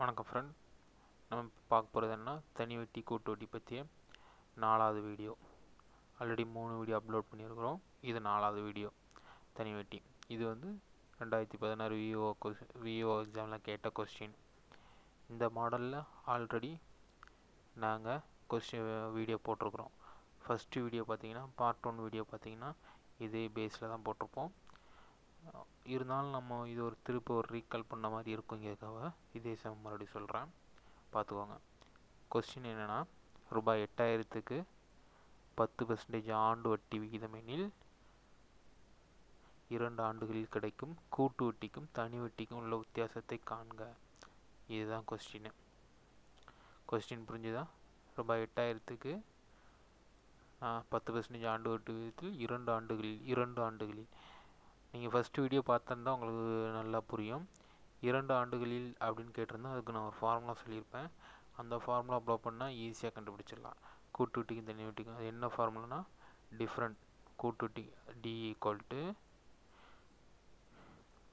வணக்கம் ஃப்ரெண்ட் நம்ம பார்க்க போகிறது என்ன? தனி வெட்டி கூட்டு வெட்டி பற்றிய நாலாவது வீடியோ ஆல்ரெடி மூணு வீடியோ அப்லோட் பண்ணியிருக்கிறோம். இது நாலாவது வீடியோ தனி வெட்டி. இது வந்து ரெண்டாயிரத்தி பதினாறு விஓ கொஸ் விஓ எக்ஸாமில் கேட்ட கொஸ்டின் இந்த மாடலில் ஆல்ரெடி நாங்கள் கொஸ்டின் வீடியோ போட்டிருக்கிறோம். ஃபஸ்ட்டு வீடியோ பார்த்தீங்கன்னா பார்ட் ஒன் வீடியோ பார்த்தீங்கன்னா இதே பேஸில் தான் போட்டிருப்போம். இருந்தாலும் நம்ம இது ஒரு திருப்பி ஒரு ரீகால் பண்ண மாதிரி இருக்குங்கிறதுக்காக இதே சமம் மறுபடியும் சொல்கிறேன் பார்த்துக்கோங்க கொஸ்டின் என்னென்னா ரூபாய் எட்டாயிரத்துக்கு பத்து பர்சன்டேஜ் ஆண்டு வட்டி விகிதம் எனில் இரண்டு ஆண்டுகளில் கிடைக்கும் கூட்டு வட்டிக்கும் தனி வட்டிக்கும் உள்ள வித்தியாசத்தை காண்க. இதுதான் கொஸ்டின் கொஸ்டின் புரிஞ்சுதா? ரூபாய் எட்டாயிரத்துக்கு பத்து பர்சன்டேஜ் ஆண்டு வட்டி விகிதத்தில் இரண்டு ஆண்டுகளில் இரண்டு ஆண்டுகளில் நீங்கள் ஃபஸ்ட்டு வீடியோ பார்த்துருந்தா உங்களுக்கு நல்லா புரியும். இரண்டு ஆண்டுகளில் அப்படின்னு கேட்டிருந்தா அதுக்கு நான் ஒரு ஃபார்முலா சொல்லியிருப்பேன். அந்த ஃபார்முலா அப்ளை பண்ணால் ஈஸியாக கண்டுபிடிச்சிடலாம். கூட்டுட்டிக்கும் தனி வீட்டுக்கும் அது என்ன ஃபார்முலானா different கூட்டுட்டி D equal to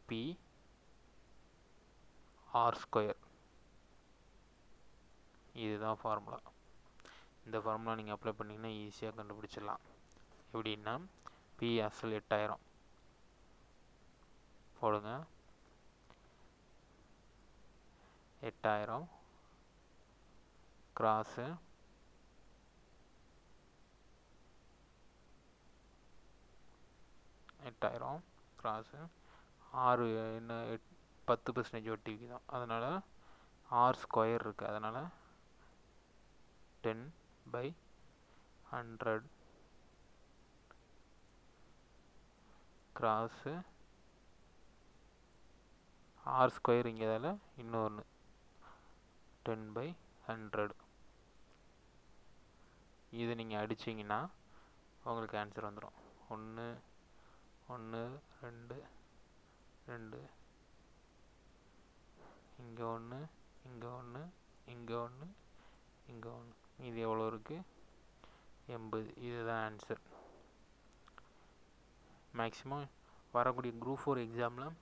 P R square இதுதான் ஃபார்முலா இந்த ஃபார்முலா நீங்கள் அப்ளை பண்ணிங்கன்னா ஈஸியாக கண்டுபிடிச்சிடலாம். எப்படின்னா பி அசல் எட்டாயிரம் போடுங்க. எட்டாயிரம். கிராஸு. எட்டாயிரம். கிராஸு. ஆறு என்ன எட் பத்து பர்சன்டேஜ் வட்டி விகிதம் அதனால் ஆர் ஸ்கொயர் இருக்குது அதனால் ten by hundred. Cross. R square இங்கேதால இன்னொன்று டென் பை ஹண்ட்ரட் இது நீங்கள் அடிச்சிங்கன்னா உங்களுக்கு ஆன்சர் வந்துடும் ஒன்று ஒன்று ரெண்டு ரெண்டு. இங்கே ஒன்று இங்கே ஒன்று இங்கே ஒன்று இங்கே ஒன்று இது எவ்வளோ இருக்குது எண்பது. இதுதான் ஆன்சர் மேக்ஸிமம் வரக்கூடிய குரூப் ஃபோர் எக்ஸாமில்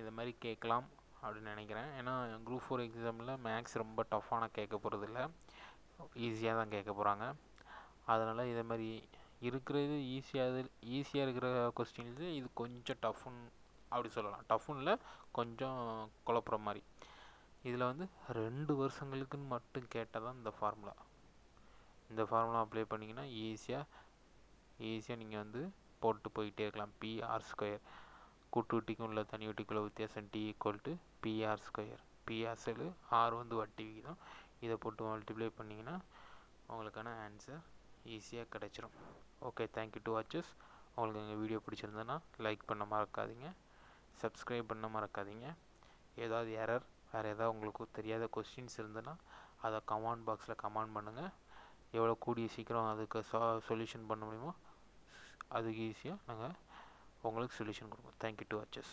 இதை மாதிரி கேட்கலாம் அப்படின்னு நினைக்கிறேன். ஏன்னா குரூப் ஃபோர் எக்ஸாமில் மேக்ஸ் ரொம்ப டஃப்பான கேட்க போகிறதில்ல ஈஸியாக தான் கேட்க போகிறாங்க அதனால் இதை மாதிரி இருக்கிறது ஈஸியாக ஈஸியாக இருக்கிற கொஸ்டின்ஸு இது கொஞ்சம் டஃப்புன்னு அப்படி சொல்லலாம். டஃப்னு இல்லை கொஞ்சம் குழப்புற மாதிரி. இதில் வந்து ரெண்டு வருஷங்களுக்குன்னு மட்டும் கேட்டால் தான் இந்த ஃபார்முலா இந்த ஃபார்முலா அப்ளை பண்ணிங்கன்னா ஈஸியாக ஈஸியாக நீங்கள் வந்து போட்டு போயிட்டே இருக்கலாம். பிஆர் ஸ்கொயர் கூட்டுவட்டிக்கும் உள்ள தனி வட்டிக்குள்ள வித்தியாசம் D equal to PR square PR செலு R வந்து வட்டி விகிதம் இதை போட்டு மல்டிப்ளை பண்ணிங்கன்னா உங்களுக்கான ஆன்சர் ஈஸியாக கிடச்சிரும். ஓகே தேங்க்யூ டு வாட்சஸ் உங்களுக்கு எங்கள் வீடியோ பிடிச்சிருந்ததுன்னா லைக் பண்ண மறக்காதீங்க. சப்ஸ்கிரைப் பண்ண மறக்காதீங்க. ஏதாவது எரர் வேறு ஏதாவது உங்களுக்கு தெரியாத கொஸ்டின்ஸ் இருந்ததுன்னா அதை கமெண்ட் பாக்ஸில் கமெண்ட் பண்ணுங்கள் எவ்வளோ கூடிய சீக்கிரம் அதுக்கு சொல்யூஷன் பண்ண முடியுமோ அதுக்கு ஈஸியாக நாங்கள் உங்களுக்கு சொல்யூஷன் கொடுப்போம் தேங்க்யூ டு அச்சஸ்